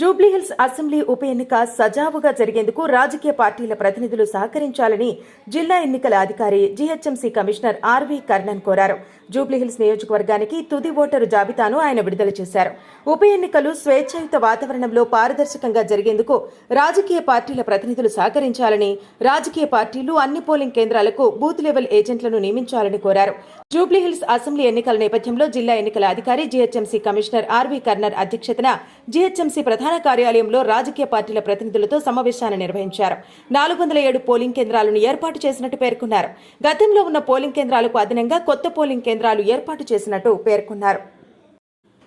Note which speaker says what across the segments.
Speaker 1: Jubilee Hills assembly ఉప ఎన్నిక సజావుగా జరిగేందుకు రాజకీయ పార్టీల ప్రతినిధులు సహకరించాలని జిల్లా ఎన్నికల అధికారి జీహెచ్ఎంసీ కమిషనర్ ఆర్వి కర్ణన్ కోరారు. జూబ్లీహిల్స్ నియోజకవర్గానికి తుది ఓటరు జాబితాను ఆయన విడుదల చేశారు. ఉప ఎన్నికలు స్వేచ్ఛాయుత వాతావరణంలో పారదర్శకంగా జరిగేందుకు రాజకీయ పార్టీల ప్రతినిధులు సహకరించాలని రాజకీయ పార్టీలు అన్ని పోలింగ్ కేంద్రాలకు బూత్ లెవెల్ ఏజెంట్లను నియమించాలని కోరారు. జూబ్లీహిల్స్ అసెంబ్లీ ఎన్నికల నేపథ్యంలో జిల్లా ఎన్నికల అధికారి GHMC commissioner R V Karnan అధ్యక్షతన జీహెచ్ఎంసీ ప్రధాన కార్యాలయంలో రాజకీయ పార్టీల ప్రతినిధులతో సమావేశాన్ని నిర్వహించారు. నాలుగు వందల ఏడు పోలింగ్ కేంద్రాలను ఏర్పాటు చేసినట్టు పేర్కొన్నారు. గతంలో ఉన్న పోలింగ్ కేంద్రాలకు అదనంగా కొత్త పోలింగ్ కేంద్రాలు ఏర్పాటు చేసినట్టు పేర్కొన్నారు.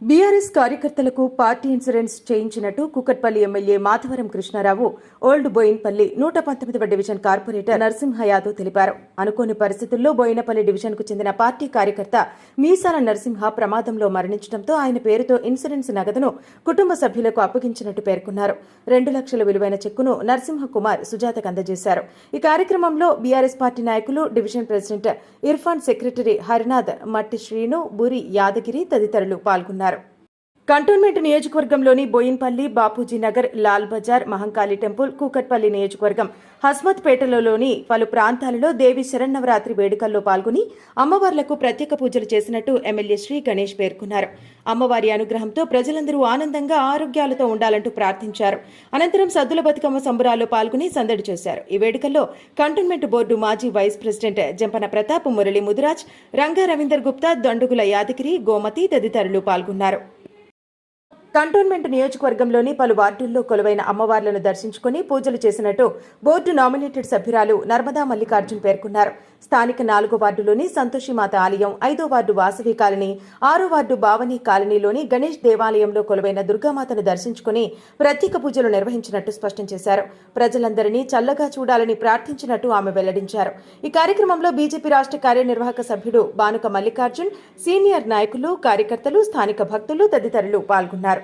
Speaker 1: బీఆర్ఎస్ కార్యకర్తలకు పార్టీ ఇన్సూరెన్స్ చేయించినట్టు కుకట్పల్లి ఎమ్మెల్యే మాధవరం కృష్ణారావు ఓల్డ్ బోయిన్పల్లి నూట పంతొమ్మిదవ డివిజన్ కార్పొరేటర్ నరసింహ యాదవ్ తెలిపారు. అనుకోని పరిస్థితుల్లో బోయినపల్లి డివిజన్కు చెందిన పార్టీ కార్యకర్త మీసాల నరసింహ ప్రమాదంలో మరణించడంతో ఆయన పేరుతో ఇన్సూరెన్స్ నగదును కుటుంబ సభ్యులకు అప్పగించినట్టు పేర్కొన్నారు. రెండు లక్షల విలువైన చెక్కును నరసింహ కుమార్ సుజాతకు అందజేశారు. ఈ కార్యక్రమంలో బీఆర్ఎస్ పార్టీ నాయకులు division president Irfan secretary Harinath Matti Srinu Buri Yadagiri తదితరులు పాల్గొన్నారు. కంటోన్మెంట్ నియోజకవర్గంలోని బోయిన్పల్లి బాపూజీ నగర్ లాల్ బజార్ మహంకాళి టెంపుల్ కూకట్పల్లి నియోజకవర్గం హస్మత్పేటలోని పలు ప్రాంతాలలో దేవి శరన్నవరాత్రి వేడుకల్లో పాల్గొని అమ్మవార్లకు ప్రత్యేక పూజలు చేసినట్టు ఎమ్మెల్యే శ్రీ గణేష్ పేర్కొన్నారు. అమ్మవారి అనుగ్రహంతో ప్రజలందరూ ఆనందంగా ఆరోగ్యాలతో ఉండాలంటూ ప్రార్థించారు. అనంతరం సద్దుల బతుకమ్మ సంబరాల్లో పాల్గొని సందడి చేశారు. ఈ వేడుకల్లో కంటోన్మెంట్ బోర్డు మాజీ వైస్ ప్రెసిడెంట్ జంపన ప్రతాప్ మురళి ముదిరాజ్ రంగా రవీందర్ గుప్తా దండుగుల యాదగిరి గోమతి తదితరులు పాల్గొన్నారు. కంటోన్మెంట్ నియోజకవర్గంలోని పలు వార్డుల్లో కొలువైన అమ్మవార్లను దర్శించుకుని పూజలు చేసినట్టు బోర్డు నామినేటెడ్ సభ్యురాలు నర్మదా మల్లికార్జున్ పేర్కొన్నారు. స్థానిక నాలుగో వార్డులోని సంతోషిమాత ఆలయం ఐదో వార్డు వాసవి కాలనీ ఆరో వార్డు భావని కాలనీలోని గణేష్ దేవాలయంలో కొలువైన దుర్గామాతను దర్శించుకుని ప్రత్యేక పూజలు నిర్వహించినట్టు స్పష్టం చేశారు. ప్రజలందరినీ చల్లగా చూడాలని ప్రార్థించినట్టు ఆమె వెల్లడించారు. ఈ కార్యక్రమంలో బీజేపీ రాష్ట్ర కార్యనిర్వాహక సభ్యుడు బానుక మల్లికార్జున్ సీనియర్ నాయకులు కార్యకర్తలు స్థానిక భక్తులు తదితరులు పాల్గొన్నారు.